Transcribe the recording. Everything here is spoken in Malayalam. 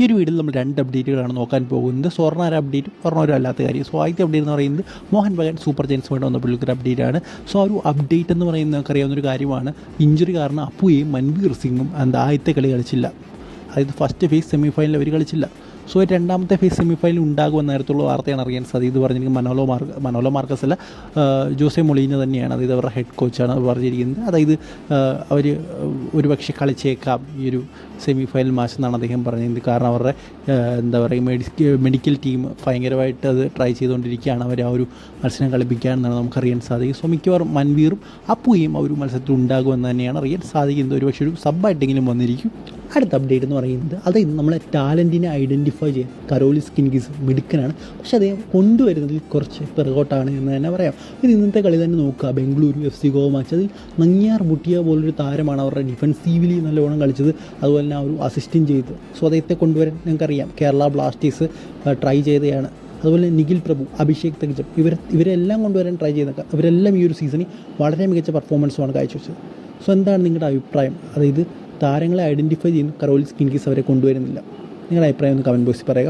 ഈ ഒരു വീഡിയോയിൽ നമ്മൾ രണ്ട് അപ്ഡേറ്റുകളാണ് നോക്കാൻ പോകുന്നത്. സ്വർണ അപ്ഡേറ്റ് സ്വർണ അല്ലാത്ത കാര്യം. സോ ആദ്യത്തെ അപ്ഡേറ്റ് എന്ന് പറയുന്നത് മോഹൻ ബഗാൻ സൂപ്പർ ജയൻസ് വേണ്ട വന്ന പുള്ളിക്കൊരു അപ്ഡേറ്റ് ആണ്. സോ ആ ഒരു അപ്ഡേറ്റ് എന്ന് പറയുന്നത് നമുക്കറിയാവുന്ന ഒരു കാര്യമാണ്. ഇഞ്ചുറി കാരണം അപ്പുയും മൻവീർ സിംഗും എന്താ ആദ്യത്തെ കളി കളിച്ചില്ല. അതായത് ഫസ്റ്റ് ഫേസ് സെമി ഫൈനലിൽ അവർ കളിച്ചില്ല. സോ രണ്ടാമത്തെ ഫേസ് സെമി ഫൈനൽ ഉണ്ടാകുമെന്ന നേരത്തുള്ള വാർത്തയാണ് അറിയാൻ സതി ഇത് പറഞ്ഞിരിക്കും മനോലോ മാർക്ക് മനോലോ മാർക്കസ് അല്ല. ജോസെ മൊളീന തന്നെയാണ്. അതായത് അവരുടെ ഹെഡ് കോച്ചാണ് പറഞ്ഞിരിക്കുന്നത്. അതായത് അവർ ഒരുപക്ഷെ കളിച്ചേക്കാം ഈ ഒരു സെമി ഫൈനൽ മാച്ച് എന്നാണ് അദ്ദേഹം പറഞ്ഞത് കാരണം അവരുടെ എന്താ പറയുക മെഡിക്ക മെഡിക്കൽ ടീം ഭയങ്കരമായിട്ട് അത് ട്രൈ ചെയ്തുകൊണ്ടിരിക്കുകയാണ്. അവർ ആ ഒരു മത്സരം കളിപ്പിക്കുകയാണെന്നാണ് നമുക്കറിയാൻ സാധിക്കും സോ മിക്കവാറും മൻവീറും അപ്പുയും ആ ഒരു മത്സരത്തിൽ ഉണ്ടാകുമെന്ന് തന്നെയാണ് അറിയാൻ സാധിക്കുന്നത്. ഒരുപക്ഷെ ഒരു സബ് ആയിട്ടെങ്കിലും വന്നിരിക്കും. അടുത്ത അപ്ഡേറ്റ് എന്ന് പറയുന്നത് അതായത് നമ്മളെ ടാലന്റിനെ ഐഡന്റിഫൈ ചെയ്യാൻ കരോലിസ് സ്കിൻകിസ് മിടുക്കനാണ്. പക്ഷെ അദ്ദേഹം കൊണ്ടുവരുന്നതിൽ കുറച്ച് പിറകോട്ടാണ് എന്ന് തന്നെ പറയാം. ഇത് ഇന്നത്തെ കളി തന്നെ നോക്കുക. Bengaluru F C Goa match അതിൽ നങ്ങിയാർ മുട്ടിയ പോലൊരു താരമാണ് അവരുടെ ഡിഫൻസീവിലി നല്ലവണ്ണം കളിച്ചത്. അതുപോലെ തന്നെ ഒരു അസിസ്റ്റും ചെയ്തു. സോ അദ്ദേഹത്തെ കൊണ്ടുവരാൻ ഞങ്ങൾക്കറിയാം. കേരള ബ്ലാസ്റ്റേഴ്സ് ട്രൈ ചെയ്തതാണ് അതുപോലെ നിഖിൽ പ്രഭു അഭിഷേക് തകിജം ഇവർ ഇവരെല്ലാം കൊണ്ടുവരാൻ ട്രൈ ചെയ്ത ഇവരെല്ലാം ഈ ഒരു സീസണിൽ വളരെ മികച്ച പെർഫോമൻസുമാണ് കാഴ്ചവെച്ചത്. സോ എന്താണ് നിങ്ങളുടെ അഭിപ്രായം? അതായത് താരങ്ങളെ ഐഡന്റിഫൈ ചെയ്യുന്നു കരോലിസ് കിൻകിസ് അവരെ കൊണ്ടുവരുന്നില്ല. നിങ്ങളുടെ അഭിപ്രായം ഒന്ന് കമന്റ് ബോക്സിൽ പറയുക.